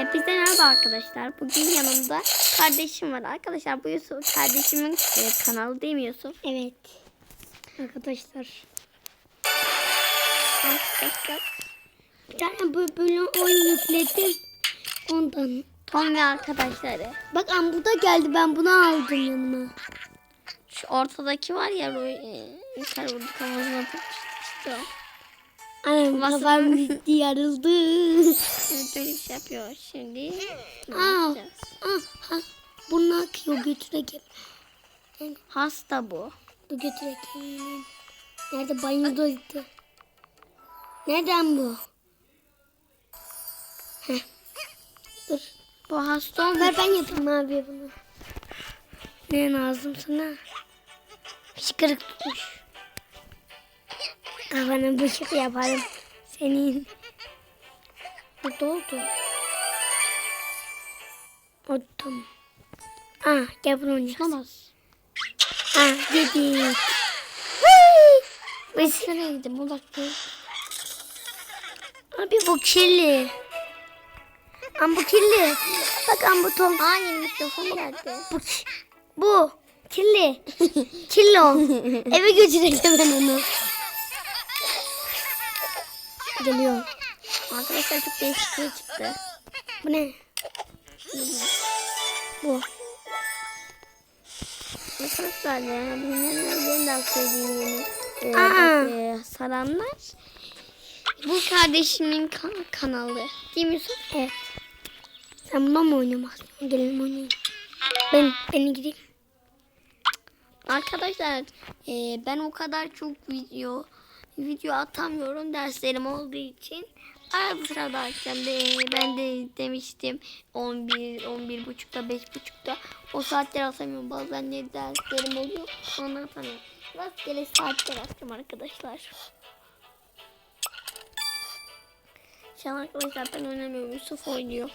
Hepinize merhaba arkadaşlar. Bugün yanımda kardeşim var. Arkadaşlar bu Yusuf kardeşimin e, kanalı değil mi Yusuf? Evet. Arkadaşlar. Arkadaşlar. Bir tane böyle, böyle oyun yükledim. Ondan. Tom ve arkadaşları. Bak am bu da geldi. Ben bunu aldım yanıma. Şu ortadaki var ya yukarı vurdu kafasına tutmuştu. Anam kafam gitti yarıldı. Evet öyle bir şey yapıyor. Şimdi ne Aa. yapacağız? ah, ha. Bunu akıyor götürek. Hasta bu. Bu götürek. Nerede banyodaydı? Nereden bu? Heh. Dur. Bu hasta olmuş. Ver ben yapayım abi bunu. Ne lazım sana? Fışkırık tutmuş. Kafana bıçak yaparım. Senin. Burada oldu. O tamam. Ah gel bunu bas. Ah dedik. Biz Nereye gideyim? Bu dakika. Abi bu kirli. Am bu kirli. Bak am bu tom. Aa yeni mikrofon geldi. Bu, bu kirli. kirli o. Eve götürelim ben onu. Geliyor. Arkadaşlar çok değişik şey çıktı. Bu ne? Bu. Arkadaşlar ya de söyleyeyim yeni. Ee, Aa. bak, e, saranlar. Bu kardeşimin kan- kanalı. Değil mi Yusuf? Evet. Sen bundan mı oynamak istiyorsun? Gelelim oynayalım. Ben, ben gideyim. Arkadaşlar e, ben o kadar çok video video atamıyorum derslerim olduğu için. Arada sırada akşam ben de demiştim 11 11 buçukta 5 buçukta o saatler atamıyorum bazen ne derslerim oluyor onları atamıyorum. Rastgele saatler atacağım arkadaşlar. Şu an arkadaşlar ben oynamıyorum Yusuf oynuyor.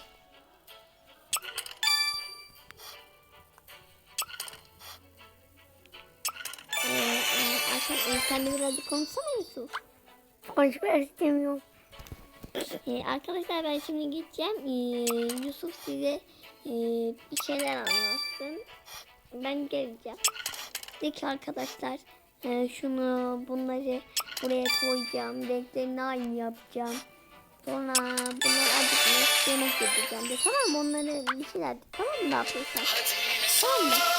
E, arkadaşlar sen de birazcık konuşsana Yusuf. Konuşmak istemiyorum. Ee, arkadaşlar ben şimdi gideceğim. Ee, Yusuf size e, bir şeyler anlatsın. Ben geleceğim. De ki arkadaşlar e, şunu bunları buraya koyacağım. Renklerini aynı yapacağım. Sonra bunlar acıkmış yemek yapacağım de tamam mı? Onları bir şeyler de tamam mı? Ne yapıyorsan. Tamam mı?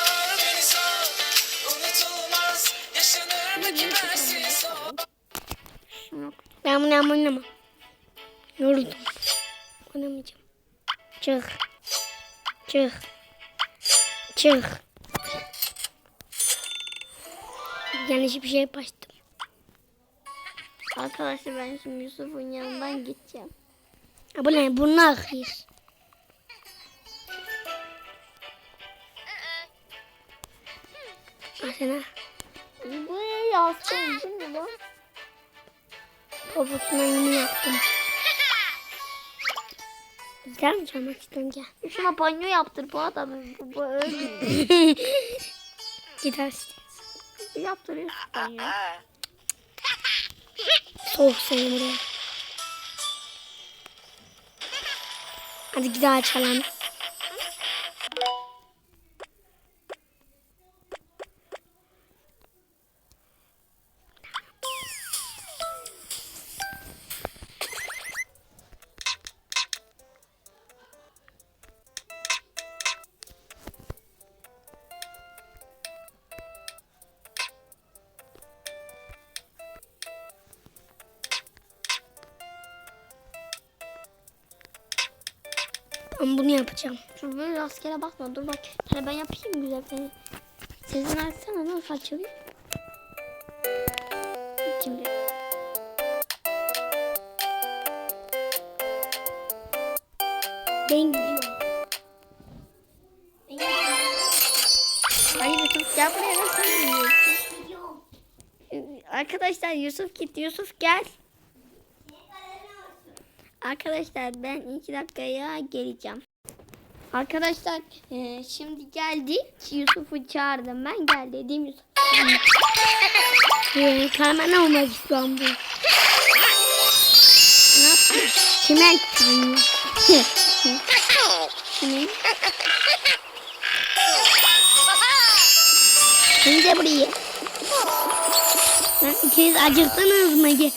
Şunu Ben bunu ama oynamam. Yoruldum. Oynamayacağım. Çık. Çık. Çık. Yanlış bir şey bastım. Arkadaşlar ben şimdi Yusuf'un yanından gideceğim. Ha, bu ne? Bunun akıyor. Al sana. Bu ne yazsın değil mi? Poposuna yeni yaptım. Gider mi çalmak istiyorsun gel. Şuna banyo yaptır bu adamı. Bu, bu ölmüyor. Gidersin. Yaptırıyorsun banyo. Soğuk seni buraya. Hadi gidelim açalım. Ben bunu yapacağım. Dur böyle rastgele bakma dur bak. Hani ben yapayım güzel seni. Sezin açsana nasıl açılıyor? Şimdi. Ben gidiyorum. Ay Yusuf gel buraya nasıl oynuyorsun? Arkadaşlar Yusuf gitti. Yusuf gel. Arkadaşlar ben iki dakikaya geleceğim. Arkadaşlar e, şimdi geldik. Yusuf'u çağırdım ben. Gel dedim Yusuf. Ee, Karman olmak istiyorum bu. Çimen tanıyor. Kimin? Şimdi burayı. İkiniz acıktınız mı?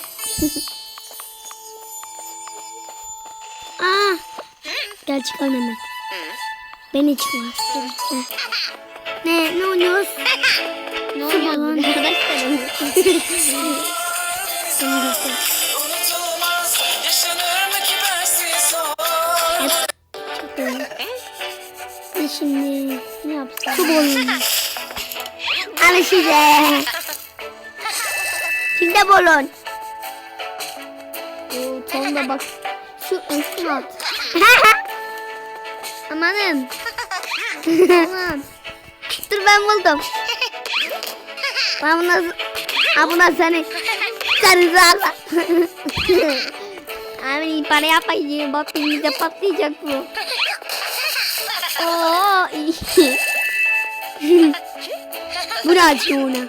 Gel çıkalım hemen. Beni çıkma. Heh. Ne, ne oynuyoruz? Ne balon. arkadaşlarım? Göster. Ne şimdi? ne yapsam? Su balonu. Al size. Kimde balon? Oo, Tom da bak. Şu üstüne at. Amanım. Tamam. Dur ben buldum. Ben buna, ha buna seni sarı zarla. Abi para yapmayın. Bak elimize patlayacak bu. Oo. Bu ne açıyor ona?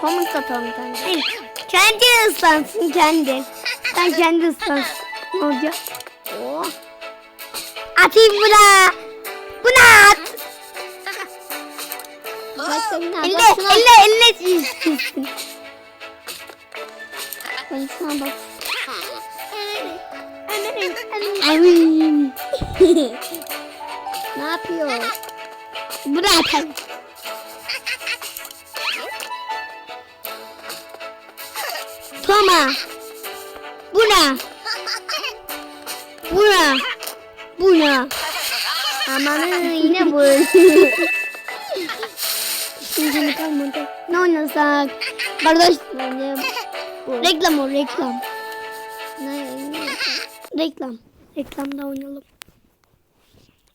Tom'un satalım kanka. Hayır, kendi ıslansın kendi. Sen kendi ıslansın. Ne olacak? Oo. Atayım buna. Buna at. Bir Elle, tane. Şuna elle, elle şuna bak. Ne yapıyor? Buna atalım. Toma. Buna. Buna. Buna. Amanın yine bu. Şimdi kalmadı. Ne oynasak? Bence bu. reklam o reklam. Ne? ne- Reklam. Reklamda oynayalım.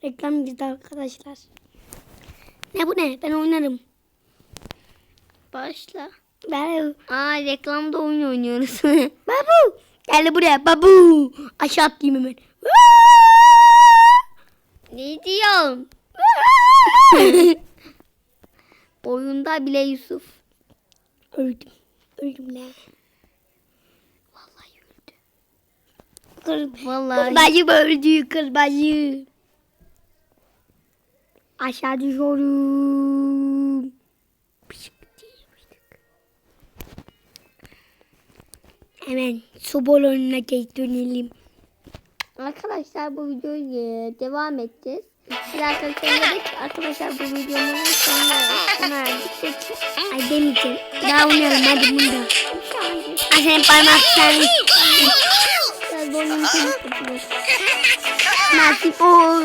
Reklam güzel arkadaşlar. Ne bu ne? Ben oynarım. Başla. Ben Aa reklamda oyun oynuyoruz. Babu. Gel buraya babu. Aşağı atlayayım hemen. Ne diyorsun? Oyunda bile Yusuf. Öldüm. Öldüm lan. Vallahi öldü. Kır, Vallahi. kırbacı öldü kırbacı. Aşağı düşüyorum. Hemen su balonuna geç dönelim. Arkadaşlar bu videoyu devam edeceğiz. Biz arkadaşlar arkadaşlar bu videonun sonuna sona erdik. Ay demeyeceğim. Daha oynayalım hadi bunda. Ay senin parmak sen. biraz boynum kırık Nasip o.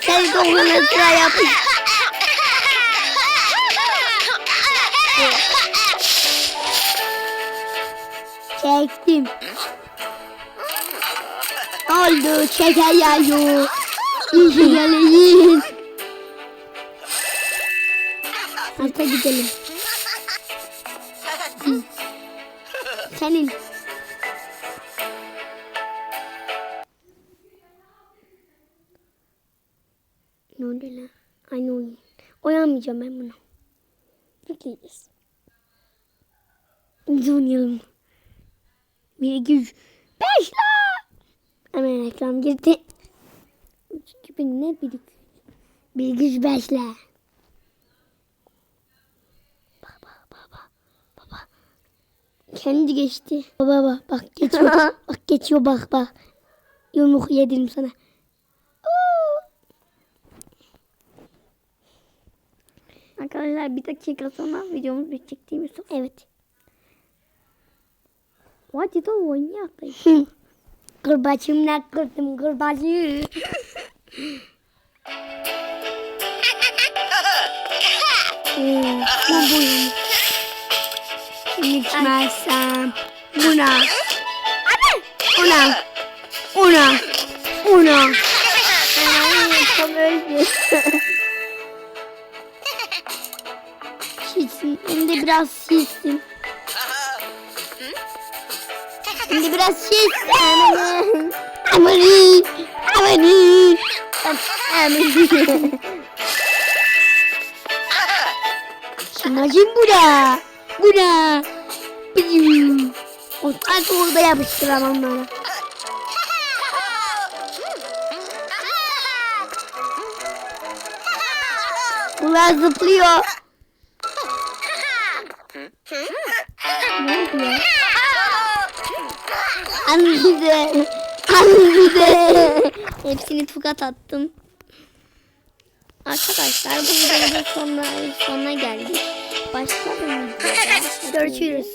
Sen doğruna sıra yapın. Çektim. Oldu şeker yağıyor. İyi şekerleyin. Alta gidelim. Hı. Senin. Ne oldu lan? Aynı oyun. Oynaymayacağım ben bunu. Bekleyeceğiz. Biz oynayalım. Bir, iki, üç, beş la. Hemen reklam girdi. Üç gibi ne bilik. Bir, iki, üç, beş la. Baba, baba, baba. Kendi geçti. Baba, baba, bak geçiyor. bak geçiyor, bak, bak. Yumruk yedim sana. Arkadaşlar bir dakika sonra videomuz bitecek değil mi? Evet. Hadi da oynayak. Kırbacımla kırdım kırbacı. Bu oyunu. Şimdi içmezsem. Buna. Ona. Ona. Ona. Tam öldü. Şişsin. Hem de biraz şişsin. Şimdi biraz şey istedim. Amari. Amari. Amari. Amacım bura. Bura. Artık orada yapıştıramam bana. Bunlar zıplıyor. ne oldu ya? Anne Anne Hepsini tukat attım. Arkadaşlar bu videonun sonuna, sonuna geldik. Başka bir videoda Görüşürüz.